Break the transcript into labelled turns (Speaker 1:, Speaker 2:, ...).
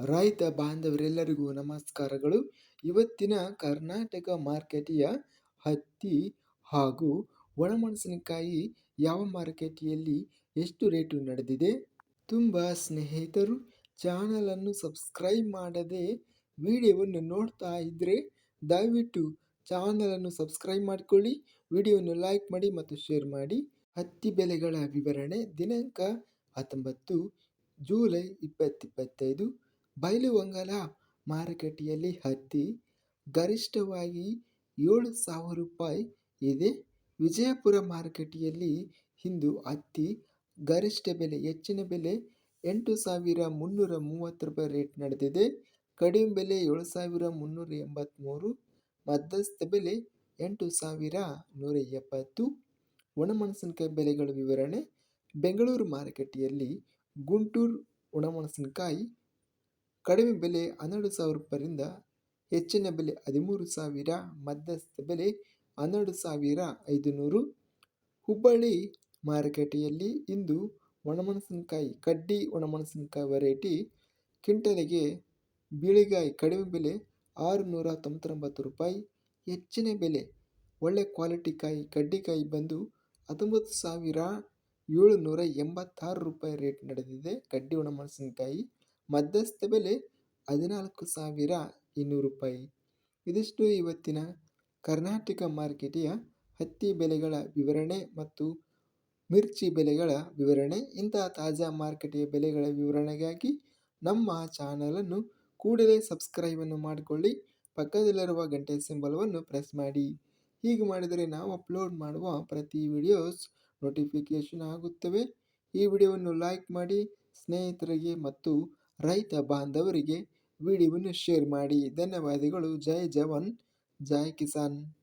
Speaker 1: ರೈತ ಬಾಂಧವರೆಲ್ಲರಿಗೂ ನಮಸ್ಕಾರಗಳು. ಇವತ್ತಿನ ಕರ್ನಾಟಕ ಮಾರ್ಕೆಟಿಯ ಹತ್ತಿ ಹಾಗೂ ಒಣಮೆಣಸಿನಕಾಯಿ ಯಾವ ಮಾರುಕಟ್ಟೆಯಲ್ಲಿ ಎಷ್ಟು ರೇಟು ನಡೆದಿದೆ? ತುಂಬ ಸ್ನೇಹಿತರು ಚಾನಲನ್ನು ಸಬ್ಸ್ಕ್ರೈಬ್ ಮಾಡದೆ ವಿಡಿಯೋವನ್ನು ನೋಡ್ತಾ ಇದ್ದರೆ ದಯವಿಟ್ಟು ಚಾನಲನ್ನು ಸಬ್ಸ್ಕ್ರೈಬ್ ಮಾಡಿಕೊಳ್ಳಿ, ವಿಡಿಯೋವನ್ನು ಲೈಕ್ ಮಾಡಿ ಮತ್ತು ಶೇರ್ ಮಾಡಿ. ಹತ್ತಿ ಬೆಲೆಗಳ ವಿವರಣೆ ದಿನಾಂಕ ಹತ್ತೊಂಬತ್ತು ಜೂಲೈ ಇಪ್ಪತ್ತಿಪ್ಪತ್ತೈದು ಬೈಲುವಂಗಲ ಮಾರುಕಟ್ಟೆಯಲ್ಲಿ ಹತ್ತಿ ಗರಿಷ್ಠವಾಗಿ ಏಳು ಸಾವಿರ ರೂಪಾಯಿ ಇದೆ. ವಿಜಯಪುರ ಮಾರುಕಟ್ಟೆಯಲ್ಲಿ ಇಂದು ಹತ್ತಿ ಗರಿಷ್ಠ ಬೆಲೆ, ಹೆಚ್ಚಿನ ಬೆಲೆ ಎಂಟು ಸಾವಿರ ಮುನ್ನೂರ ಮೂವತ್ತು ರೂಪಾಯಿ ರೇಟ್ ನಡೆದಿದೆ. ಕಡಿಮೆ ಬೆಲೆ ಏಳು ಸಾವಿರ ಮುನ್ನೂರ ಎಂಬತ್ತ್ಮೂರು ಮಧ್ಯಸ್ಥ ಬೆಲೆ ಎಂಟು ಸಾವಿರ ನೂರ ಎಪ್ಪತ್ತು. ಒಣಮೆಣಸಿನಕಾಯಿ ಬೆಲೆಗಳ ವಿವರಣೆ, ಬೆಂಗಳೂರು ಮಾರುಕಟ್ಟೆಯಲ್ಲಿ ಗುಂಟೂರು ಒಣಮೆಣಸಿನಕಾಯಿ ಕಡಿಮೆ ಬೆಲೆ ಹನ್ನೆರಡು ಸಾವಿರ ರೂಪಾಯಿಂದ ಹೆಚ್ಚಿನ ಬೆಲೆ ಹದಿಮೂರು ಸಾವಿರ, ಮಧ್ಯಸ್ಥ ಬೆಲೆ ಹನ್ನೆರಡು ಸಾವಿರ ಐದುನೂರು. ಹುಬ್ಬಳ್ಳಿ ಮಾರುಕಟ್ಟೆಯಲ್ಲಿ ಇಂದು ಒಣಮೆಣಸಿನಕಾಯಿ, ಕಡ್ಡಿ ಒಣಮೆಣಸಿನಕಾಯಿ ವೆರೈಟಿ ಕ್ವಿಂಟಲಿಗೆ ಬೀಳಿಗಾಯಿ ಕಡಿಮೆ ಬೆಲೆ ಆರುನೂರ ತೊಂಬತ್ತೊಂಬತ್ತು ರೂಪಾಯಿ, ಹೆಚ್ಚಿನ ಬೆಲೆ ಒಳ್ಳೆ ಕ್ವಾಲಿಟಿ ಕಾಯಿ ಕಡ್ಡಿಕಾಯಿ ಬಂದು ಹತ್ತೊಂಬತ್ತು ಸಾವಿರ ಏಳುನೂರ ಎಂಬತ್ತಾರು ರೂಪಾಯಿ ರೇಟ್ ನಡೆದಿದೆ. ಕಡ್ಡಿ ಒಣಮೆಣಸಿನಕಾಯಿ ಮಧ್ಯಸ್ಥ ಬೆಲೆ ಹದಿನಾಲ್ಕು ಸಾವಿರ ಇನ್ನೂರು ರೂಪಾಯಿ. ಇದಿಷ್ಟು ಇವತ್ತಿನ ಕರ್ನಾಟಕ ಮಾರ್ಕೆಟಿಯ ಹತ್ತಿ ಬೆಲೆಗಳ ವಿವರಣೆ ಮತ್ತು ಮಿರ್ಚಿ ಬೆಲೆಗಳ ವಿವರಣೆ. ಇಂತಹ ತಾಜಾ ಮಾರುಕಟ್ಟೆಯ ಬೆಲೆಗಳ ವಿವರಣೆಗಾಗಿ ನಮ್ಮ ಚಾನಲನ್ನು ಕೂಡಲೇ ಸಬ್ಸ್ಕ್ರೈಬನ್ನು ಮಾಡಿಕೊಳ್ಳಿ. ಪಕ್ಕದಲ್ಲಿರುವ ಗಂಟೆ ಸಿಂಬಲವನ್ನು ಪ್ರೆಸ್ ಮಾಡಿ. ಹೀಗೆ ಮಾಡಿದರೆ ನಾವು ಅಪ್ಲೋಡ್ ಮಾಡುವ ಪ್ರತಿ ವಿಡಿಯೋಸ್ ನೋಟಿಫಿಕೇಷನ್ ಆಗುತ್ತವೆ. ಈ ವಿಡಿಯೋವನ್ನು ಲೈಕ್ ಮಾಡಿ ಸ್ನೇಹಿತರಿಗೆ ಮತ್ತು ರೈತ ಬಾಂಧವರಿಗೆ ವಿಡಿಯೋವನ್ನು ಶೇರ್ ಮಾಡಿ. ಧನ್ಯವಾದಗಳು. ಜೈ ಜವಾನ್. ಜೈ ಕಿಸಾನ್.